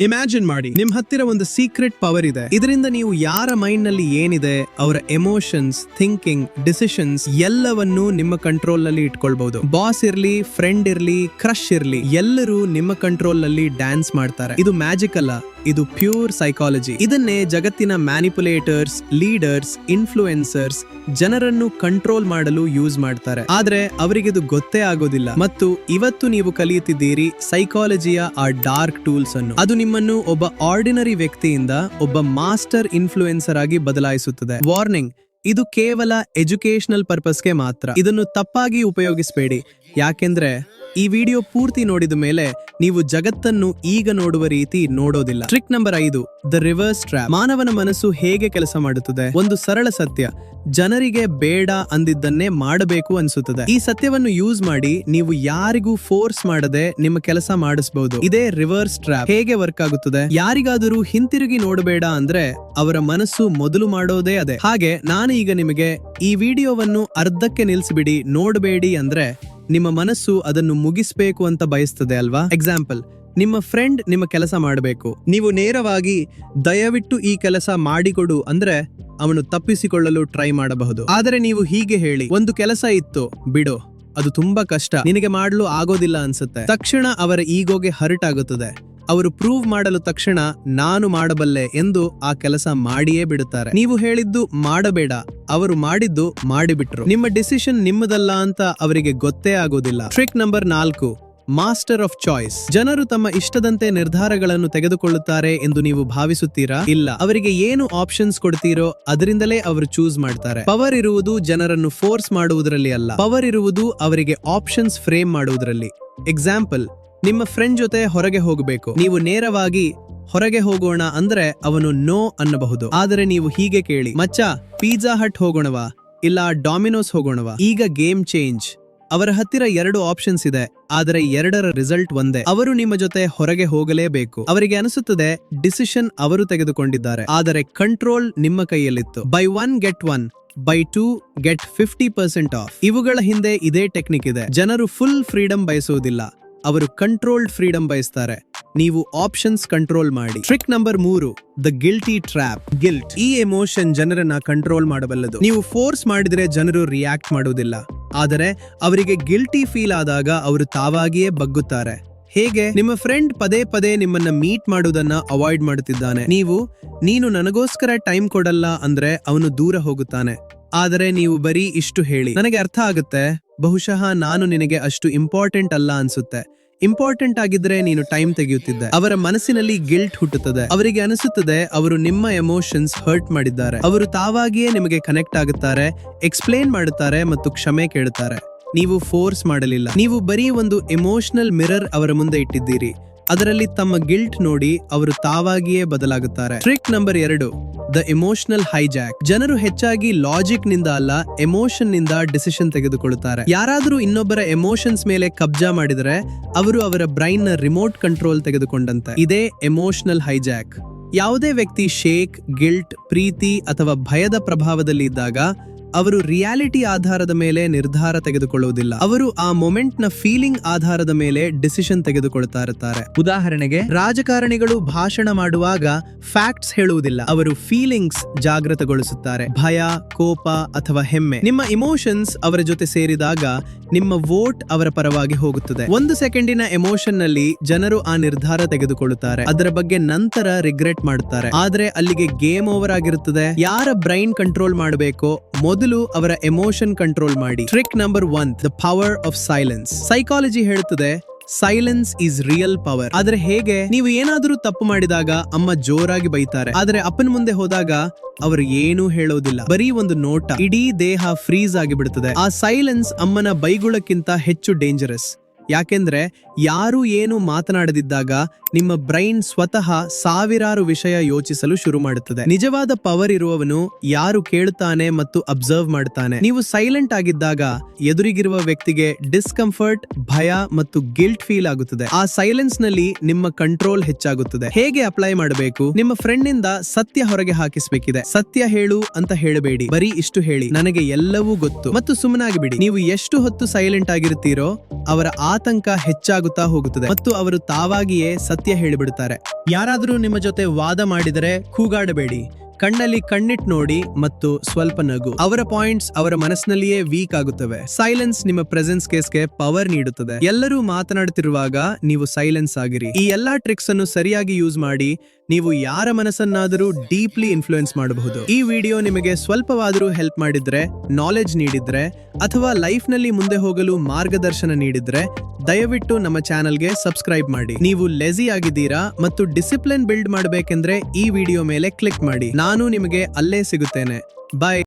Imagine ಮಾಡಿ ನಿಮ್ ಹತ್ತಿರ ಒಂದು ಸೀಕ್ರೆಟ್ ಪವರ್ ಇದೆ. ಇದರಿಂದ ನೀವು ಯಾರ ಮೈಂಡ್ನಲ್ಲಿ ಏನಿದೆ, ಅವರ ಎಮೋಷನ್ಸ್ ಥಿಂಕಿಂಗ್ ಡಿಸಿಷನ್ಸ್ ಎಲ್ಲವನ್ನೂ ನಿಮ್ಮ ಕಂಟ್ರೋಲ್ನಲ್ಲಿ ಇಟ್ಕೊಳ್ಬಹುದು. ಬಾಸ್ ಇರ್ಲಿ ಫ್ರೆಂಡ್ ಇರ್ಲಿ ಕ್ರಶ್ ಇರ್ಲಿ, ಎಲ್ಲರೂ ನಿಮ್ಮ ಕಂಟ್ರೋಲ್ನಲ್ಲಿ ಡ್ಯಾನ್ಸ್ ಮಾಡ್ತಾರೆ. ಇದು ಮ್ಯಾಜಿಕ್ ಅಲ್ಲ, ಇದು ಪ್ಯೂರ್ ಸೈಕಾಲಜಿ ಇದನ್ನೇ ಜಗತ್ತಿನ ಮ್ಯಾನಿಪುಲೇಟರ್ಸ್ ಲೀಡರ್ಸ್ ಇನ್ಫ್ಲೂಯೆನ್ಸರ್ಸ್ ಜನರನ್ನು ಕಂಟ್ರೋಲ್ ಮಾಡಲು ಯೂಸ್ ಮಾಡ್ತಾರೆ. ಆದ್ರೆ ಅವರಿಗೆ ಇದು ಗೊತ್ತೇ ಆಗೋದಿಲ್ಲ. ಮತ್ತು ಇವತ್ತು ನೀವು ಕಲಿಯುತ್ತಿದ್ದೀರಿ ಸೈಕಾಲಜಿಯ ಆ ಡಾರ್ಕ್ ಟೂಲ್ಸ್ ಅನ್ನು. ಅದು ನಿಮ್ಮನ್ನು ಒಬ್ಬ ಆರ್ಡಿನರಿ ವ್ಯಕ್ತಿಯಿಂದ ಒಬ್ಬ ಮಾಸ್ಟರ್ ಇನ್ಫ್ಲೂಯೆನ್ಸರ್ ಆಗಿ ಬದಲಾಯಿಸುತ್ತದೆ. ವಾರ್ನಿಂಗ್ ಇದು ಕೇವಲ ಎಜುಕೇಶನಲ್ ಪರ್ಪಸ್ಗೆ ಮಾತ್ರ. ಇದನ್ನು ತಪ್ಪಾಗಿ ಉಪಯೋಗಿಸಬೇಡಿ. ಯಾಕೆಂದ್ರೆ ಈ ವಿಡಿಯೋ ಪೂರ್ತಿ ನೋಡಿದ ಮೇಲೆ ನೀವು ಜಗತ್ತನ್ನು ಈಗ ನೋಡುವ ರೀತಿ ನೋಡೋದಿಲ್ಲ. ಟ್ರಿಕ್ ನಂಬರ್ ಐದು, ದ ರಿವರ್ಸ್ ಟ್ರ್ಯಾಪ್. ಮಾನವನ ಮನಸ್ಸು ಹೇಗೆ ಕೆಲಸ ಮಾಡುತ್ತದೆ? ಒಂದು ಸರಳ ಸತ್ಯ. ಜನರಿಗೆ ಬೇಡ ಅಂದಿದ್ದನ್ನೇ ಮಾಡಬೇಕು ಅನ್ಸುತ್ತದೆ. ಈ ಸತ್ಯವನ್ನು ಯೂಸ್ ಮಾಡಿ ನೀವು ಯಾರಿಗೂ ಫೋರ್ಸ್ ಮಾಡದೆ ನಿಮ್ಮ ಕೆಲಸ ಮಾಡಿಸಬಹುದು ಇದೇ ರಿವರ್ಸ್ ಟ್ರ್ಯಾಪ್. ಹೇಗೆ ವರ್ಕ್ ಆಗುತ್ತದೆ? ಯಾರಿಗಾದರೂ ಹಿಂತಿರುಗಿ ನೋಡಬೇಡ ಅಂದ್ರೆ ಅವರ ಮನಸ್ಸು ಮೊದಲು ಮಾಡೋದೇ ಅದೇ. ಹಾಗೆ ನಾನು ಈಗ ನಿಮಗೆ ಈ ವಿಡಿಯೋವನ್ನು ಅರ್ಧಕ್ಕೆ ನಿಲ್ಲಿಸಿಬಿಡಿ ನೋಡಬೇಡಿ ಅಂದ್ರೆ ನಿಮ್ಮ ಮನಸ್ಸು ಅದನ್ನು ಮುಗಿಸ್ಬೇಕು ಅಂತ ಬಯಸ್ತದೆ ಅಲ್ವಾ? ಎಕ್ಸಾಂಪಲ್ ನಿಮ್ಮ ಫ್ರೆಂಡ್ ನಿಮ್ಮ ಕೆಲಸ ಮಾಡಬೇಕು. ನೀವು ನೇರವಾಗಿ, ದಯವಿಟ್ಟು ಈ ಕೆಲಸ ಮಾಡಿಕೊಡು ಅಂದ್ರೆ ಅವನು ತಪ್ಪಿಸಿಕೊಳ್ಳಲು ಟ್ರೈ ಮಾಡಬಹುದು. ಆದರೆ ನೀವು ಹೀಗೆ ಹೇಳಿ, ಒಂದು ಕೆಲಸ ಇತ್ತು, ಬಿಡು. ಅದು ತುಂಬಾ ಕಷ್ಟ. ನಿನಗೆ ಮಾಡಲು ಆಗೋದಿಲ್ಲ ಅನ್ಸುತ್ತೆ. ತಕ್ಷಣ ಅವರ ಈಗೋಗೆ ಹರ್ಟ್ ಆಗುತ್ತದೆ. ಅವರು ಪ್ರೂವ್ ಮಾಡಲು ತಕ್ಷಣ ನಾನು ಮಾಡಬಲ್ಲೆ ಎಂದು ಆ ಕೆಲಸ ಮಾಡಿಯೇ ಬಿಡುತ್ತಾರೆ. ನೀವು ಹೇಳಿದ್ದು ಮಾಡಬೇಡ. ಅವರು ಮಾಡಿದ್ದು ಮಾಡಿಬಿಟ್ರು. ನಿಮ್ಮ ಡಿಸಿಷನ್ ನಿಮ್ಮದಲ್ಲ ಅಂತ ಅವರಿಗೆ ಗೊತ್ತೇ ಆಗೋದಿಲ್ಲ. ಟ್ರಿಕ್ ನಂಬರ್ ನಾಲ್ಕು. Master of choice. ಜನರು ತಮ್ಮ ಇಷ್ಟದಂತೆ ನಿರ್ಧಾರಗಳನ್ನು ತೆಗೆದುಕೊಳ್ಳುತ್ತಾರೆ ಎಂದು ನೀವು ಭಾವಿಸುತ್ತೀರಾ? ಇಲ್ಲ. ಅವರಿಗೆ ಏನು ಆಪ್ಷನ್ಸ್ ಕೊಡ್ತೀರೋ ಅದರಿಂದಲೇ ಅವರು ಚೂಸ್ ಮಾಡ್ತಾರೆ. ಪವರ್ ಇರುವುದು ಜನರನ್ನು ಫೋರ್ಸ್ ಮಾಡುವುದರಲ್ಲಿ ಅಲ್ಲ. ಪವರ್ ಇರುವುದು ಅವರಿಗೆ ಆಪ್ಷನ್ಸ್ ಫ್ರೇಮ್ ಮಾಡುವುದರಲ್ಲಿ. ಎಕ್ಸಾಂಪಲ್. ನಿಮ್ಮ ಫ್ರೆಂಡ್ ಜೊತೆ ಹೊರಗೆ ಹೋಗಬೇಕು. ನೀವು ನೇರವಾಗಿ ಹೊರಗೆ ಹೋಗೋಣ ಅಂದ್ರೆ ಅವನು ನೋ ಅನ್ನಬಹುದು. ಆದರೆ ನೀವು ಹೀಗೆ ಕೇಳಿ, ಮಚ್ಚ, ಪಿಜ್ಜಾ ಹಟ್ ಹೋಗೋಣವಾ? ಇಲ್ಲ, ಡಾಮಿನೋಸ್ ಹೋಗೋಣವಾ? ಈಗ ಗೇಮ್ ಚೇಂಜ್. ಅವರ ಹತ್ತಿರ ಎರಡು ಆಪ್ಷನ್ಸ್ ಇದೆ, ಆದರೆ ಎರಡರ ರಿಸಲ್ಟ್ ಒಂದೇ. ಅವರು ನಿಮ್ಮ ಜೊತೆ ಹೊರಗೆ ಹೋಗಲೇಬೇಕು. ಅವರಿಗೆ ಅನಿಸುತ್ತದೆ, ಡಿಸಿಷನ್ ಅವರು ತೆಗೆದುಕೊಂಡಿದ್ದಾರೆ. ಆದರೆ ಕಂಟ್ರೋಲ್ ನಿಮ್ಮ ಕೈಯಲ್ಲಿತ್ತು. Buy one get one, buy two get fifty percent off. ಇವುಗಳ ಹಿಂದೆ ಇದೇ ಟೆಕ್ನಿಕ್ ಇದೆ. ಜನರು ಫುಲ್ ಫ್ರೀಡಮ್ ಬಯಸುವುದಿಲ್ಲ. ಅವರು ಕಂಟ್ರೋಲ್ಡ್ ಫ್ರೀಡಮ್ ಬಯಸ್ತಾರೆ. ನೀವು ಆಪ್ಷನ್ಸ್ ಕಂಟ್ರೋಲ್ ಮಾಡಿ. ಟ್ರಿಕ್ ನಂಬರ್ ಮೂರು ದ ಗಿಲ್ಟಿ ಟ್ರ್ಯಾಪ್ ಗಿಲ್ಟ್ ಈ ಎಮೋಷನ್ ಜನರನ್ನ ಕಂಟ್ರೋಲ್ ಮಾಡಬಲ್ಲದು. ನೀವು ಫೋರ್ಸ್ ಮಾಡಿದ್ರೆ ಜನರು ರಿಯಾಕ್ಟ್ ಮಾಡುವುದಿಲ್ಲ. ಆದರೆ, ಅವರಿಗೆ ಗಿಲ್ಟಿ ಫೀಲ್ ಆದಾಗ ಅವರು ತಾವಾಗಿಯೇ ಬಗ್ಗುತ್ತಾರೆ. ಹೇಗೆ? ನಿಮ್ಮ ಫ್ರೆಂಡ್ ಪದೇ ಪದೇ ನಿಮ್ಮನ್ನ ಮೀಟ್ ಮಾಡುವುದನ್ನ ಅವಾಯ್ಡ್ ಮಾಡುತ್ತಿದ್ದಾನೆ. ನೀವು, ನೀನು ನನಗೋಸ್ಕರ ಟೈಮ್ ಕೊಡಲ್ಲ ಅಂದ್ರೆ ಅವನು ದೂರ ಹೋಗುತ್ತಾನೆ. ಆದರೆ, ನೀವು ಬರೀ ಇಷ್ಟು ಹೇಳಿ. ನನಗೆ ಅರ್ಥ ಆಗುತ್ತೆ? ಬಹುಶಃ ನಾನು ನಿನಗೆ ಅಷ್ಟು ಇಂಪಾರ್ಟೆಂಟ್ ಅಲ್ಲ ಅನ್ಸುತ್ತೆ. ಇಂಪಾರ್ಟೆಂಟ್ ಆಗಿದ್ರೆ ನೀನು ಟೈಮ್ ತೆಗೆಯುತ್ತಿದ್ದೆ. ಅವರ ಮನಸ್ಸಿನಲ್ಲಿ ಗಿಲ್ಟ್ ಹುಟ್ಟುತ್ತದೆ. ಅವರಿಗೆ ಅನಿಸುತ್ತದೆ ಅವರು ನಿಮ್ಮ ಎಮೋಷನ್ಸ್ ಹರ್ಟ್ ಮಾಡಿದ್ದಾರೆ. ಅವರು ತಾವಾಗಿಯೇ ನಿಮಗೆ ಕನೆಕ್ಟ್ ಆಗುತ್ತಾರೆ ಎಕ್ಸ್ಪ್ಲೇನ್ ಮಾಡುತ್ತಾರೆ ಮತ್ತು ಕ್ಷಮೆ ಕೇಳುತ್ತಾರೆ. ನೀವು ಫೋರ್ಸ್ ಮಾಡಲಿಲ್ಲ. ನೀವು ಬರೀ ಒಂದು ಎಮೋಷನಲ್ ಮಿರರ್ ಅವರ ಮುಂದೆ ಇಟ್ಟಿದ್ದೀರಿ. ಅದರಲ್ಲಿ ತಮ್ಮ ಗಿಲ್ಟ್ ನೋಡಿ ಅವರು ತಾವಾಗಿಯೇ ಬದಲಾಗುತ್ತಾರೆ. ಟ್ರಿಕ್ ನಂಬರ್ ಎರಡು, ದ ಎಮೋಷನಲ್ ಹೈಜಾಕ್. ಜನರು ಹೆಚ್ಚಾಗಿ ಲಾಜಿಕ್ನಿಂದ ಅಲ್ಲ, ಎಮೋಷನ್ನಿಂದ ಡಿಸಿಷನ್ ತೆಗೆದುಕೊಳ್ಳುತ್ತಾರೆ. ಯಾರಾದರೂ ಇನ್ನೊಬ್ಬರ ಎಮೋಷನ್ಸ್ ಮೇಲೆ ಕಬ್ಜಾ ಮಾಡಿದರೆ, ಅವರು ಅವರ ಬ್ರೈನ್ನ ರಿಮೋಟ್ ಕಂಟ್ರೋಲ್ ತೆಗೆದುಕೊಂಡಂತೆ. ಇದೇ ಎಮೋಷನಲ್ ಹೈಜಾಕ್. ಯಾವುದೇ ವ್ಯಕ್ತಿ ಶೇಕ್, ಗಿಲ್ಟ್, ಪ್ರೀತಿ ಅಥವಾ ಭಯದ ಪ್ರಭಾವದಲ್ಲಿ ಇದ್ದಾಗ ಅವರು ರಿಯಾಲಿಟಿ ಆಧಾರದ ಮೇಲೆ ನಿರ್ಧಾರ ತೆಗೆದುಕೊಳ್ಳುವುದಿಲ್ಲ. ಅವರು ಆ ಮೊಮೆಂಟ್ನ ಫೀಲಿಂಗ್ ಆಧಾರದ ಮೇಲೆ ಡಿಸಿಷನ್ ತೆಗೆದುಕೊಳ್ತಾ ಇರುತ್ತಾರೆ ಉದಾಹರಣೆಗೆ, ರಾಜಕಾರಣಿಗಳು ಭಾಷಣ ಮಾಡುವಾಗ ಫ್ಯಾಕ್ಟ್ಸ್ ಹೇಳುವುದಿಲ್ಲ. ಅವರು ಫೀಲಿಂಗ್ಸ್ ಜಾಗೃತಗೊಳಿಸುತ್ತಾರೆ. ಭಯ, ಕೋಪ ಅಥವಾ ಹೆಮ್ಮೆ. ನಿಮ್ಮ ಇಮೋಷನ್ಸ್ ಅವರ ಜೊತೆ ಸೇರಿದಾಗ ನಿಮ್ಮ ವೋಟ್ ಅವರ ಪರವಾಗಿ ಹೋಗುತ್ತದೆ. ಒಂದು ಸೆಕೆಂಡಿನ ಎಮೋಷನ್ನಲ್ಲಿ ಜನರು ಆ ನಿರ್ಧಾರ ತೆಗೆದುಕೊಳ್ಳುತ್ತಾರೆ. ಅದರ ಬಗ್ಗೆ ನಂತರ ರಿಗ್ರೆಟ್ ಮಾಡುತ್ತಾರೆ. ಆದ್ರೆ ಅಲ್ಲಿಗೆ ಗೇಮ್ ಓವರ್ ಆಗಿರುತ್ತದೆ. ಯಾರ ಬ್ರೈನ್ ಕಂಟ್ರೋಲ್ ಮಾಡಬೇಕೋ ಮೊದಲು ಅವರ ಎಮೋಷನ್ ಕಂಟ್ರೋಲ್ ಮಾಡಿ. Trick number one the power of silence psychology ಹೇಳುತ್ತದೆ ಸೈಲೆನ್ಸ್ ಈಸ್ ರಿಯಲ್ ಪವರ್ ಆದ್ರೆ ಹೇಗೆ? ನೀವು ಏನಾದರೂ ತಪ್ಪು ಮಾಡಿದಾಗ ಅಮ್ಮ ಜೋರಾಗಿ ಬೈತಾರೆ. ಆದ್ರೆ ಅಪ್ಪನ ಮುಂದೆ ಹೋದಾಗ ಅವರು ಏನೂ ಹೇಳೋದಿಲ್ಲ. ಬರೀ ಒಂದು ನೋಟ. ಇಡೀ ದೇಹ ಫ್ರೀಸ್ ಆಗಿಬಿಡುತ್ತದೆ ಆ ಸೈಲೆನ್ಸ್ ಅಮ್ಮನ ಬೈಗುಳಕ್ಕಿಂತ ಹೆಚ್ಚು ಡೇಂಜರಸ್ ಯಾಕೆಂದ್ರೆ ಯಾರು ಏನು ಮಾತನಾಡದಿದ್ದಾಗ ನಿಮ್ಮ ಬ್ರೈನ್ ಸ್ವತಃ ಸಾವಿರಾರು ವಿಷಯ ಯೋಚಿಸಲು ಶುರು ಮಾಡುತ್ತದೆ. ನಿಜವಾದ ಪವರ್ ಇರುವವನು ಯಾರು ಕೇಳುತ್ತಾನೆ ಮತ್ತು ಅಬ್ಸರ್ವ್ ಮಾಡುತ್ತಾನೆ. ನೀವು ಸೈಲೆಂಟ್ ಆಗಿದ್ದಾಗ ಎದುರಿಗಿರುವ ವ್ಯಕ್ತಿಗೆ ಡಿಸ್ಕಂಫರ್ಟ್ ಭಯ ಮತ್ತು ಗಿಲ್ಟ್ ಫೀಲ್ ಆಗುತ್ತದೆ. ಆ ಸೈಲೆನ್ಸ್ನಲ್ಲಿ ನಿಮ್ಮ ಕಂಟ್ರೋಲ್ ಹೆಚ್ಚಾಗುತ್ತದೆ. ಹೇಗೆ ಅಪ್ಲೈ ಮಾಡಬೇಕು? ನಿಮ್ಮ ಫ್ರೆಂಡ್ನಿಂದ ಸತ್ಯ ಹೊರಗೆ ಹಾಕಿಸಬೇಕಿದೆ. ಸತ್ಯ ಹೇಳು ಅಂತ ಹೇಳಬೇಡಿ. ಬರೀ ಇಷ್ಟು ಹೇಳಿ. ನನಗೆ ಎಲ್ಲವೂ ಗೊತ್ತು. ಮತ್ತು ಸುಮ್ಮನಾಗಿ ಬಿಡಿ ನೀವು ಎಷ್ಟು ಹೊತ್ತು ಸೈಲೆಂಟ್ ಆಗಿರುತ್ತೀರೋ ಅವರ ಆತಂಕ ಹೆಚ್ಚಾಗುತ್ತಾ ಹೋಗುತ್ತದೆ ಮತ್ತು ಅವರು ತಾವಾಗಿಯೇ ಸತ್ಯ ಹೇಳಿಬಿಡುತ್ತಾರೆ. ಯಾರಾದರೂ ನಿಮ್ಮ ಜೊತೆ ವಾದ ಮಾಡಿದರೆ ಕೂಗಾಡಬೇಡಿ. ಕಣ್ಣಲ್ಲಿ ಕಣ್ಣಿಟ್ ನೋಡಿ ಮತ್ತು ಸ್ವಲ್ಪ ನಗು. ಅವರ ಪಾಯಿಂಟ್ಸ್ ಅವರ ಮನಸ್ಸಿನಲ್ಲಿಯೇ ವೀಕ್ ಆಗುತ್ತವೆ. ಸೈಲೆನ್ಸ್ ನಿಮ್ಮ ಪ್ರೆಸೆನ್ಸ್ ಕೇಸ್ಗೆ ಪವರ್ ನೀಡುತ್ತದೆ. ಎಲ್ಲರೂ ಮಾತನಾಡುತ್ತಿರುವಾಗ ನೀವು ಸೈಲೆನ್ಸ್ ಆಗಿರಿ. ಈ ಎಲ್ಲಾ ಟ್ರಿಕ್ಸ್ ಅನ್ನು ಸರಿಯಾಗಿ ಯೂಸ್ ಮಾಡಿ ನೀವು ಯಾರ ಮನಸ್ಸನ್ನಾದರೂ ಡೀಪ್ಲಿ ಇನ್ಫ್ಲುಯೆನ್ಸ್ ಮಾಡಬಹುದು. ಈ ವಿಡಿಯೋ ನಿಮಗೆ ಸ್ವಲ್ಪವಾದರೂ ಹೆಲ್ಪ್ ಮಾಡಿದ್ರೆ ನಾಲೆಜ್ ನೀಡಿದ್ರೆ ಅಥವಾ ಲೈಫ್ನಲ್ಲಿ ಮುಂದೆ ಹೋಗಲು ಮಾರ್ಗದರ್ಶನ ನೀಡಿದ್ರೆ, ದಯವಿಟ್ಟು ನಮ್ಮ ಚಾನೆಲ್ಗೆ ಸಬ್ಸ್ಕ್ರೈಬ್ ಮಾಡಿ. ನೀವು ಲೆಜಿ ಆಗಿದ್ದೀರಾ ಮತ್ತು ಡಿಸಿಪ್ಲಿನ್ ಬಿಲ್ಡ್ ಮಾಡಬೇಕೆಂದ್ರೆ ಈ ವಿಡಿಯೋ ಮೇಲೆ ಕ್ಲಿಕ್ ಮಾಡಿ. ನಾನು ನಿಮಗೆ ಅಲ್ಲೇ ಸಿಗುತ್ತೇನೆ. ಬಾಯ್